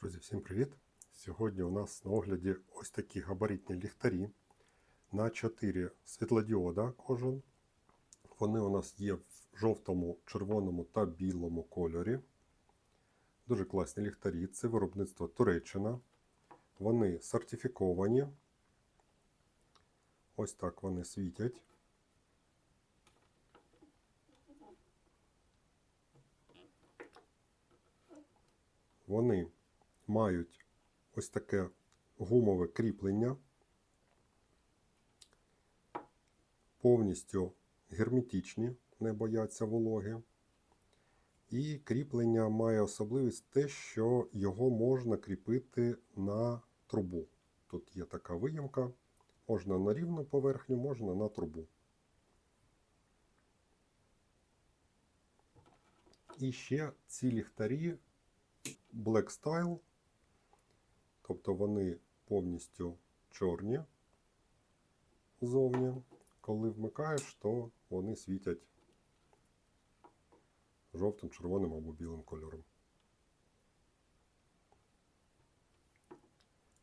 Друзі, всім привіт! Сьогодні у нас на огляді ось такі габаритні ліхтарі на 4 світлодіода кожен. Вони у нас є в жовтому, червоному та білому кольорі. Дуже класні ліхтарі. Це виробництво Туреччина. Вони сертифіковані. Ось так вони світять. Вони мають ось таке гумове кріплення, повністю герметичні, не бояться вологи. І кріплення має особливість те, що його можна кріпити на трубу. Тут є така виїмка, можна на рівну поверхню, можна на трубу. І ще ці ліхтарі Black Style, тобто вони повністю чорні зовні. Коли вмикаєш, то вони світять жовтим, червоним або білим кольором.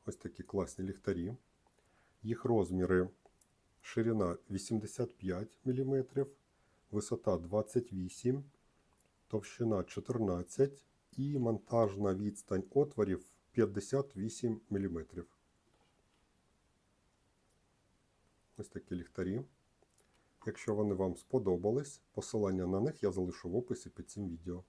Ось такі класні ліхтарі. Їх розміри ширина 85 мм, висота 28 товщина 14 і монтажна відстань отворів 58 мм. Ось такі ліхтарі. Якщо вони вам сподобались, посилання на них я залишу в описі під цим відео.